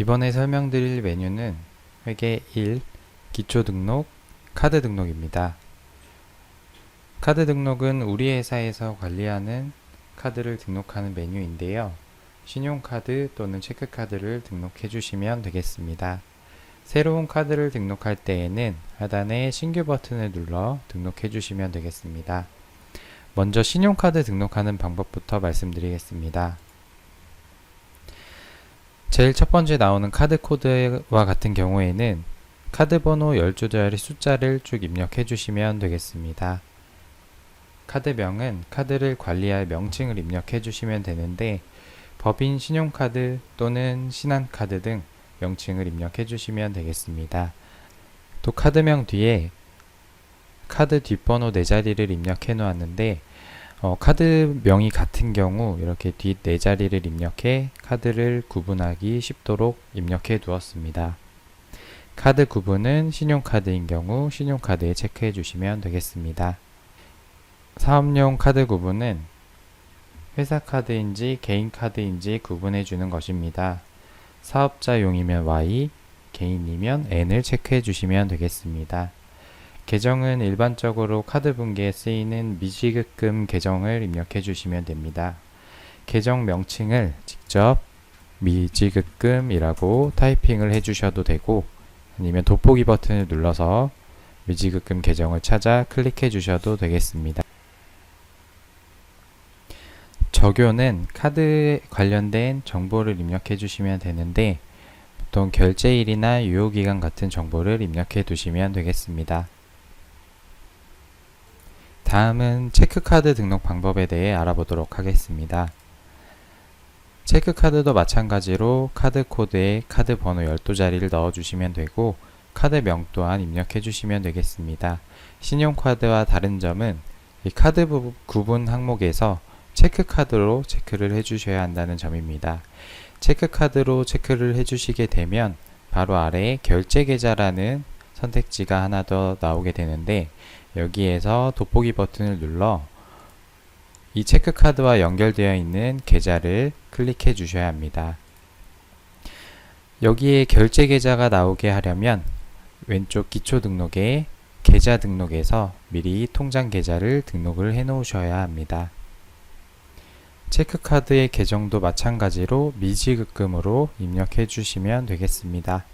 이번에 설명드릴 메뉴는 회계 1 기초 등록 카드 등록입니다. 카드 등록은 우리 회사에서 관리하는 카드를 등록하는 메뉴인데요. 신용카드 또는 체크카드를 등록해 주시면 되겠습니다. 새로운 카드를 등록할 때에는 하단에 신규 버튼을 눌러 등록해 주시면 되겠습니다. 먼저 신용카드 등록하는 방법부터 말씀드리겠습니다. 제일 첫 번째 나오는 카드 코드와 같은 경우에는 카드 번호 12자리 숫자를 쭉 입력해 주시면 되겠습니다. 카드명은 카드를 관리할 명칭을 입력해 주시면 되는데 법인 신용카드 또는 신한카드 등 명칭을 입력해 주시면 되겠습니다. 또 카드명 뒤에 카드 뒷번호 4자리를 입력해 놓았는데 어, 카드 명이 같은 경우 이렇게 뒷 4자리를 입력해 카드를 구분하기 쉽도록 입력해 두었습니다. 카드 구분은 신용카드인 경우 신용카드에 체크해 주시면 되겠습니다. 사업용 카드 구분은 회사 카드인지 개인 카드인지 구분해 주는 것입니다. 사업자용이면 Y, 개인이면 N을 체크해 주시면 되겠습니다. 계정은 일반적으로 카드 분기에 쓰이는 미지급금 계정을 입력해 주시면 됩니다. 계정 명칭을 직접 미지급금이라고 타이핑을 해 주셔도 되고 아니면 돋보기 버튼을 눌러서 미지급금 계정을 찾아 클릭해 주셔도 되겠습니다. 적요는 카드에 관련된 정보를 입력해 주시면 되는데 보통 결제일이나 유효기간 같은 정보를 입력해 두시면 되겠습니다. 다음은 체크카드 등록 방법에 대해 알아보도록 하겠습니다. 체크카드도 마찬가지로 카드 코드에 카드 번호 12자리를 넣어주시면 되고 카드명 또한 입력해 주시면 되겠습니다. 신용카드와 다른 점은 이 카드 부- 구분 항목에서 체크카드로 체크를 해주셔야 한다는 점입니다. 체크카드로 체크를 해주시게 되면 바로 아래에 결제계좌라는 선택지가 하나 더 나오게 되는데 여기에서 돋보기 버튼을 눌러 이 체크카드와 연결되어 있는 계좌를 클릭해 주셔야 합니다. 여기에 결제 계좌가 나오게 하려면 왼쪽 기초 등록에 계좌 등록에서 미리 통장 계좌를 등록을 해 놓으셔야 합니다. 체크카드의 계정도 마찬가지로 미지급금으로 입력해 주시면 되겠습니다.